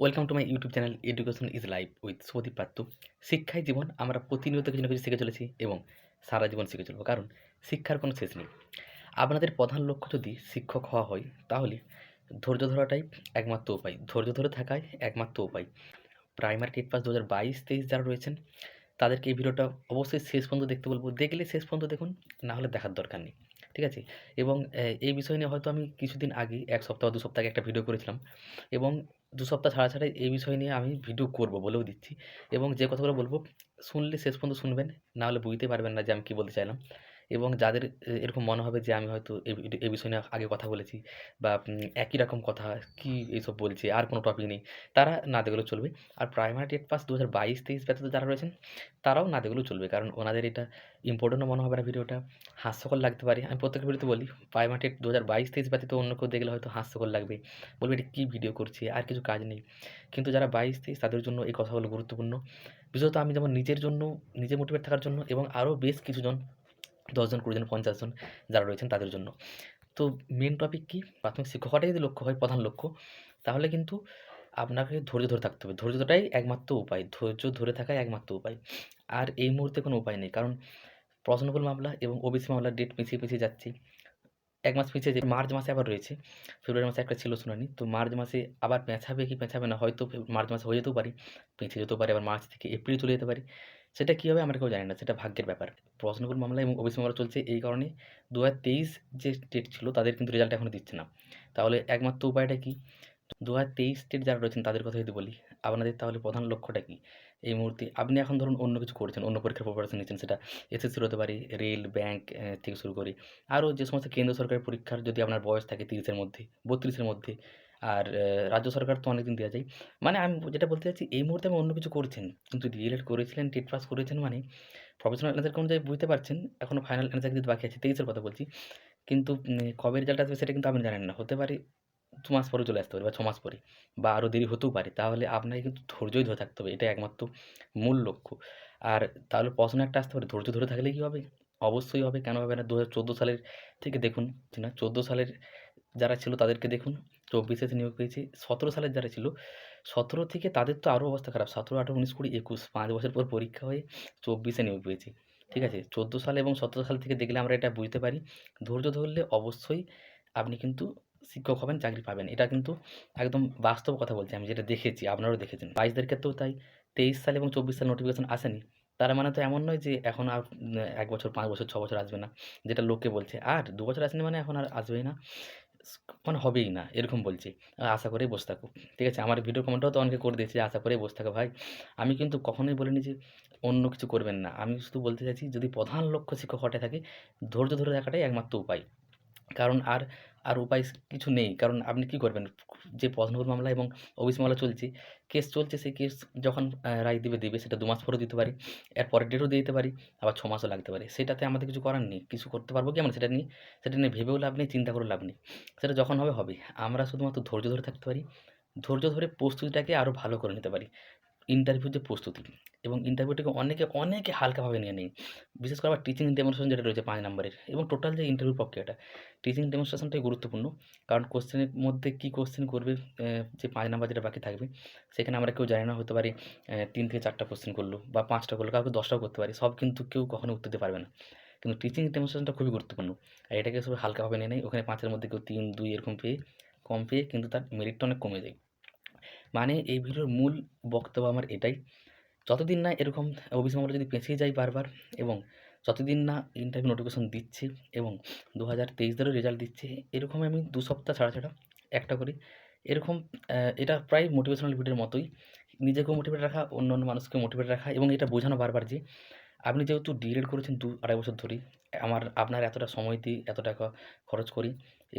Welcome to my YouTube channel education is life with Saudip Patra শিক্ষাই জীবন, আমরা প্রতিনিয়ত কিছু না কিছু শিখে চলেছি এবং সারা জীবন শিখে চলবো। কারণ শিক্ষার কোনো শেষ নেই। আপনাদের প্রধান লক্ষ্য যদি শিক্ষক হওয়া হয়, তাহলে ধৈর্য ধরাটাই একমাত্র উপায়। ধৈর্য ধরে থাকাই একমাত্র উপায়। প্রাইমারি টেট পাস দু হাজার বাইশ, তেইশ যারা রয়েছেন, তাদেরকে এই ভিডিওটা অবশ্যই শেষ পর্যন্ত দেখতে বলব। দেখলে শেষ পর্যন্ত দেখুন, না হলে দেখার দরকার নেই। ঠিক আছে? এবং এই বিষয় নিয়ে হয়তো আমি কিছুদিন আগে এক সপ্তাহ দু সপ্তাহ আগে একটা ভিডিও করেছিলাম এবং দু সপ্তাহ ছাড়া ছাড়াই এই বিষয় নিয়ে আমি ভিডিও করব বলেও দিচ্ছি এবং যে কথাগুলো বলব, শুনলে শেষ পর্যন্ত শুনবেন না হলে বুঝতে পারবেন না যে আমি কী বলতে চাইলাম। এবং যাদের এরকম মনে হবে যে আমি হয়তো এ বিষয় নিয়ে আগে কথা বলেছি বা একই রকম কথা কি এইসব বলছে, আর কোনো টপিক নেই, তারা না দেখলেও চলবে। আর প্রাইমারি টেট পাস দু হাজার বাইশ, তেইশ ব্যতীত যারা রয়েছেন, তারাও না দেখলেও চলবে। কারণ ওনাদের এটা ইম্পর্টেন্টও মনে হবে না ভিডিওটা হাস্যকর লাগতে পারে। আমি প্রত্যেক ভিডিওতে বলি প্রাইমারি টেট দু হাজার বাইশ, তেইশ ব্যতীত অন্য কেউ দেখলে হয়তো হাস্যকর লাগবে। বলবে এটা কী ভিডিও করছে, আর কিছু কাজ নেই। কিন্তু যারা বাইশ, তেইশ, তাদের জন্য এই কথাগুলো গুরুত্বপূর্ণ। বিশেষত আমি যেমন নিজের জন্য, নিজে মোটিভেট থাকার জন্য এবং আরও বেশ কিছুজন দশজন কুড়িজন পঞ্চাশজন যারা রয়েছেন তাদের জন্য। তো মেন টপিক কি? প্রাথমিক শিক্ষক হওয়াটাই যদি লক্ষ্য হয়, প্রধান লক্ষ্য, তাহলে কিন্তু আপনাকে ধৈর্য ধরে থাকতে হবে। ধৈর্যটাই একমাত্র উপায়। ধৈর্য ধরে থাকাই একমাত্র উপায়। আর এই মুহূর্তে কোনো উপায় নেই। কারণ প্রশ্নবল মামলা এবং ওবিসি মামলার ডেট পিছিয়ে পিছিয়ে যাচ্ছে। এক মাস পিছিয়ে যে মার্চ মাসে আবার রয়েছে। ফেব্রুয়ারি মাসে একটা ছিল শুনানি। তো মার্চ মাসে আবার পেঁচাবে কি পেঁচাবে না? হয়তো মার্চ মাসে হয়ে যেতেও পারে। পেঁচিয়ে যেতেও পারে। আবার মার্চ থেকে এপ্রিল চলে যেতে পারে। সেটা কী হবে আমরা কেউ জানি না। সেটা ভাগ্যের ব্যাপার। প্রশ্নবল মামলা এবং ওবিসি মামলা চলছে এই কারণে। দু হাজার তেইশ যে স্টেট ছিল, তাদের কিন্তু রেজাল্ট এখনও দিচ্ছে না। তাহলে একমাত্র উপায়টা কি? দু হাজার তেইশ স্টেট যারা রয়েছেন, তাদের কথা যদি বলি, আপনাদের তাহলে প্রধান লক্ষ্যটা কি? এই মুহূর্তে আপনি এখন ধরুন অন্য কিছু করছেন, অন্য পরীক্ষার প্রিপারেশন নিচ্ছেন, সেটা এসএসসির হতে পারে রেল ব্যাংক থেকে শুরু করে। আরও যে সমস্ত কেন্দ্র সরকারের পরীক্ষার যদি আপনার বয়স থাকে তিরিশের মধ্যে, বত্রিশের মধ্যে আর রাজ্য সরকার তো অনেকদিন দেওয়া যায়। মানে আমি যেটা বলতে চাচ্ছি, এই মুহূর্তে আমি অন্য কিছু করছেন। কিন্তু ডিএলএড করেছিলেন, টেট পাস করেছেন মানে প্রফেশনাল অ্যান্সার কোন জায়গায় বুঝতে পারছেন এখনও ফাইনাল অ্যান্সার কিন্তু বাকি আছে, তেইশের কথা বলছি। কিন্তু কবে রেজাল্ট আসবে সেটা কিন্তু আপনি জানেন না। হতে পারে দু মাস পরে চলে আসতে পারে বা ছ মাস পরে বা আরও দেরি হতেও পারে। তাহলে আপনাকে কিন্তু ধৈর্যই ধরে থাকতে হবে, এটা একমাত্র মূল লক্ষ্য। আর তাহলে প্রশ্ন একটা আসতে পারে, ধৈর্য ধরে থাকলে কী হবে? অবশ্যই হবে। কেন হবে না? দু হাজার চোদ্দ সালের থেকে দেখুন না? চোদ্দ সালের যারা ছিল তাদেরকে দেখুন। চব্বিশে নিয়োগ পেয়েছে। সতেরো সালের যারা ছিল, সতেরো থেকে তাদের তো আরও অবস্থা খারাপ। সতেরো, আঠেরো, উনিশ, কুড়ি, একুশ, পাঁচ বছর পর পরীক্ষা হয়ে চব্বিশে নিয়োগ পেয়েছে। ঠিক আছে? চোদ্দ সাল এবং সতেরো সাল থেকে দেখলে আমরা এটা বুঝতে পারি। ধৈর্য ধরলে অবশ্যই আপনি কিন্তু শিক্ষক হবেন, চাকরি পাবেন। এটা কিন্তু একদম বাস্তব কথা বলছি আমি, যেটা দেখেছি, আপনারাও দেখেছেন। বাইশদের ক্ষেত্রেও তাই তেইশ সাল এবং চব্বিশ সাল নোটিফিকেশন আসেনি। তার মানে তো এমন নয় যে এখন আর এক বছর, পাঁচ বছর, ছ বছর আসবে না, যেটা লোকে বলছে। আর দু বছর আসেনি মানে এখন আর আসবেই না। মানে হবেই না, এরকম বলছে। আশা করেই বসে থাকো। ঠিক আছে, আমার ভিডিও কমেন্টও তো অনেকে করে দিয়েছে যে, আশা করেই বসে থাকো ভাই। আমি কিন্তু কখনোই বলিনি যে, অন্য কিছু করবেন না। আমি শুধু বলতে চাইছি, যদি প্রধান লক্ষ্য শিক্ষক হটে থাকে, ধৈর্য ধরে রাখাটাই একমাত্র উপায়। কারণ আর আর উপায় কিছু নেই। কারণ আপনি কি করবেন? যে প্রশ্নভুল মামলা এবং অফিস মামলা চলছে, কেস চলছে, সেই কেস যখন রায় দিবে দিবে, সেটা দু মাস পরেও দিতে পারি। এর পরের ডেটও দিয়ে দিতে পারি, আবার ছ মাসও লাগতে পারে। সেটাতে আমাদের কিছু করার নেই। কিছু করতে পারব কি আমরা সেটা নিয়ে? সেটা নিয়ে ভেবেও লাভ নেই, চিন্তা করেও লাভ নেই। সেটা যখন হবে হবে। আমরা শুধুমাত্র ধৈর্য ধরে থাকতে পারি। ধৈর্য ধরে প্রস্তুতিটাকে আরও ভালো করে নিতে পারি। ইন্টারভিউর যে প্রস্তুতি এবং ইন্টারভিউটাকে অনেকে অনেকে হালকাভাবে নিয়ে নেয় বিশেষ করে আবার টিচিং ডেমনস্ট্রেশন যেটা রয়েছে পাঁচ নম্বরের, এবং টোটাল যে ইন্টারভিউ প্রক্রিয়াটা টিচিং ডেমনস্ট্রেশনটাই গুরুত্বপূর্ণ। কারণ কোশ্চেনের মধ্যে কী কোশ্চেন করবে যে পাঁচ নাম্বার যেটা বাকি থাকবে, সেখানে আমরা কেউ জানি না, হতে পারি তিন থেকে চারটা কোশ্চেন করল বা পাঁচটা করল, কাউকে দশটাও করতে পারি, সব কিন্তু কেউ কখনো উত্তর দিতে পারবে না। কিন্তু টিচিং ডেমনস্ট্রেশনটা খুবই গুরুত্বপূর্ণ। আর এটাকে সবাই হালকাভাবে নিয়ে নেয়, ওখানে পাঁচের মধ্যে কেউ তিন, দুই এরকম পেয়ে, কম পেয়ে, কিন্তু তার মেরিটটা অনেক কমে যায়। মানে এই ভিডিওর মূল বক্তব্য আমার এটাই। যতদিন না এরকম অফিস মামলা যদি পেঁচিয়ে যাই বারবার এবং যতদিন না ইন্টারভিউ নোটিফিকেশন দিচ্ছে এবং দু হাজার তেইশেরও রেজাল্ট দিচ্ছে, এরকম আমি দু সপ্তাহ ছাড়া ছাড়া একটা করি। এরকম এটা প্রায় মোটিভেশনাল ভিডিওর মতোই। নিজেকেও মোটিভেট রাখা অন্য অন্য মানুষকে মোটিভেট রাখা এবং এটা বোঝানো বারবার যে, আপনি যেহেতু ডিএড করেছেন দু আড়াই বছর ধরেই, আমার, আপনার এতটা সময় দিই এত টাকা খরচ করি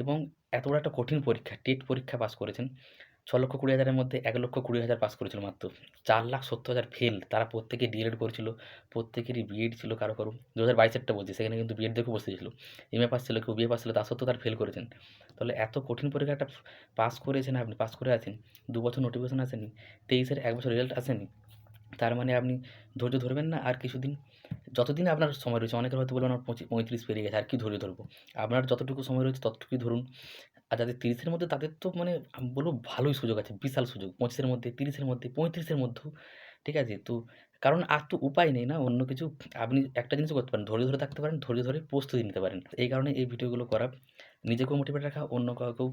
এবং এত বড় একটা কঠিন পরীক্ষা, টেট পরীক্ষা পাস করেছেন। ছ লক্ষ কুড়ি হাজারের মধ্যে এক লক্ষ কুড়ি হাজার পাস করেছিল মাত্র। চার লাখ সত্তর হাজার ফেল তারা প্রত্যেকে ডিএলএড করেছিল, প্রত্যেকেরই বিএড ছিল কারও কারও। দু হাজার বাইশেরটা বলছি, সেখানে কিন্তু বিএড দেখে বসেছিল এমএ পাস ছিল, কেউ বিএ পাস ছিল তা সত্ত্বেও তার ফেল করেছেন। তাহলে এত কঠিন পরীক্ষাটা পাস করেছেন আপনি পাস করে আছেন, দু বছর নোটিফিকেশন আসেনি, তেইশের এক বছর রেজাল্ট আসেনি তার মানে আপনি ধৈর্য ধরবেন না। আর কিছুদিন, যতদিন আপনার সময় রয়েছে, অনেকের হয়তো বলবেন আমার পঁচিশ পঁয়ত্রিশ পেরিয়ে গেছে, আর কি ধৈর্য ধরবো? আপনার যতটুকু সময় রয়েছে, ততটুকুই ধরুন। আর যাদের তিরিশের মধ্যে, তাদের তো মানে আমি বলব ভালোই সুযোগ আছে, বিশাল সুযোগ। পঁচিশের মধ্যে, তিরিশের মধ্যে, পঁয়ত্রিশের মধ্যেও, ঠিক আছে? তো কারণ আর তো উপায় নেই না, অন্য কিছু। আপনি একটা জিনিস করতে পারেন, ধৈর্য ধরে থাকতে পারেন, ধৈর্য ধরে প্রস্তুতি নিতে পারেন। এই কারণে এই ভিডিওগুলো করা, নিজেকেও মোটিভেট রাখা, অন্য কাউকেও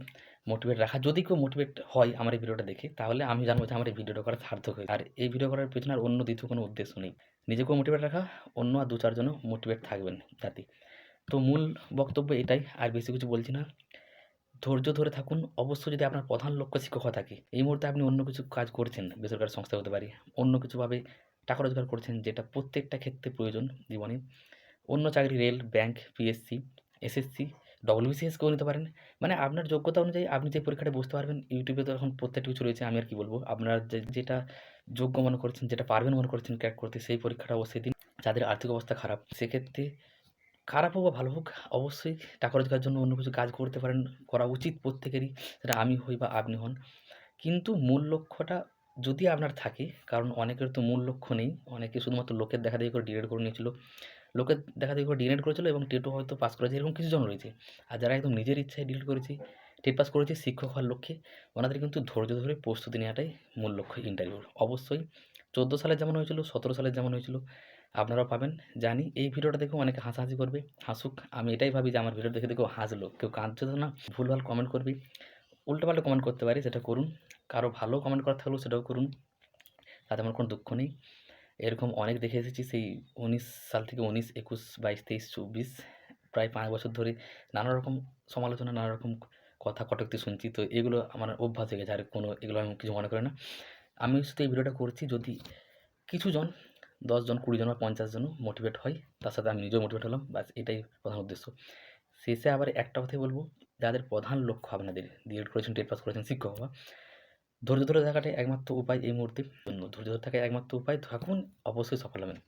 মোটিভেট রাখা। যদি কেউ মোটিভেট হয় আমার এই ভিডিওটা দেখে, তাহলে আমি জানব যে আমার এই ভিডিওটা করা সার্থক হয়েছে। আর এই ভিডিও করার পেছনে আর অন্য দ্বিতীয় কোনো উদ্দেশ্য নেই। নিজেকেও মোটিভেট রাখা, অন্য আর দু চারজনও মোটিভেট থাকবেন যাতে। তো মূল বক্তব্য এটাই, আর বেশি কিছু বলছি না। ধৈর্য ধরে থাকুন। অবশ্যই যদি আপনার প্রধান লক্ষ্য শিক্ষক থাকে, এই মুহূর্তে আপনি অন্য কিছু কাজ করছেন, বেসরকারি সংস্থা হতে পারে, অন্য কিছুভাবে টাকা রোজগার করছেন যেটা প্রত্যেকটা ক্ষেত্রে প্রয়োজন জীবনে। অন্য চাকরি rail, bank PSC SSC WBCS কেও নিতে পারেন। মানে আপনার যোগ্যতা অনুযায়ী আপনি যে পরীক্ষাটা বসতে পারবেন, ইউটিউবে তো এখন প্রত্যেকটা কিছু রয়েছে, আমি আর কি বলব। আপনার যেটা যোগ্য মনে করছেন, যেটা পারবেন মনে করছেন ক্র্যাক করতে, সেই পরীক্ষাটা অবশ্যই দিন। যাদের আর্থিক অবস্থা খারাপ, সেক্ষেত্রে খারাপ হোক বা ভালো হোক, অবশ্যই টাকা রোজগার জন্য অন্য কিছু কাজ করতে পারেন, করা উচিত প্রত্যেকেরই, সেটা আমি হই বা আপনি হন। কিন্তু মূল লক্ষ্যটা যদি আপনার থাকে, কারণ অনেকের তো মূল লক্ষ্য নেই, অনেকে শুধুমাত্র লোকের দেখা দেখি করে ডিলেট করে নিয়েছিল, লোকের দেখা দেখি করে ডিলেট করেছিল এবং টেটও হয়তো পাস করেছে, এরকম কিছু জন রয়েছে। আর যারা একদম নিজের ইচ্ছায় ডিলিট করেছে, টেট পাস করেছে, শিক্ষক হওয়ার লক্ষ্যে, ওনাদের কিন্তু ধৈর্য ধরে প্রস্তুতি নেওয়াটাই মূল লক্ষ্য ইন্টারভিউর অবশ্যই চোদ্দ সালে যেমন হয়েছিল, সতেরো সালে যেমন হয়েছিল, আপনারাও পাবেন। জানি এই ভিডিওটা দেখেও অনেকে হাসাহাসি করবে, হাসুক, আমি এটাই ভাবি যে আমার ভিডিও দেখে দেখেও হাসলো, কেউ কাঁদছে তো না, ভুলভাল কমেন্ট করবে, উল্টোপাল্টা কমেন্ট করতে পারি, সেটা করুন। কারও ভালো কমেন্ট করা থাকলেও সেটাও করুন। তাতে আমার কোনো দুঃখ নেই। এরকম অনেক দেখে এসেছি সেই উনিশ সাল থেকে উনিশ, একুশ, বাইশ, তেইশ, চব্বিশ, প্রায় পাঁচ বছর ধরে নানা রকম সমালোচনা, নানা রকম কথা, কটুক্তি শুনছি। তো এগুলো আমার অভ্যাস হয়ে গেছে, আর কোনো এগুলো আমি কিছু মনে করি না। আমি শুধু এই ভিডিওটা করছি যদি কিছু জন দশজন কুড়ি জন বা পঞ্চাশ জন মোটিভেট হয়, তার সাথে আমি নিজেও মোটিভেট হলাম। ব্যাস, এটাই প্রধান উদ্দেশ্য। শেষে আবার একটা কথাই বলব, যাদের প্রধান লক্ষ্য আপনাদের ডিএড করেছেন টেট পাস করেছেন, শিক্ষক হওয়া ধৈর্য ধরে থাকাটাই একমাত্র উপায় এই মুহূর্তে। ধৈর্য ধরে থাকাই একমাত্র উপায়। থাকুন, অবশ্যই সফল হবেন।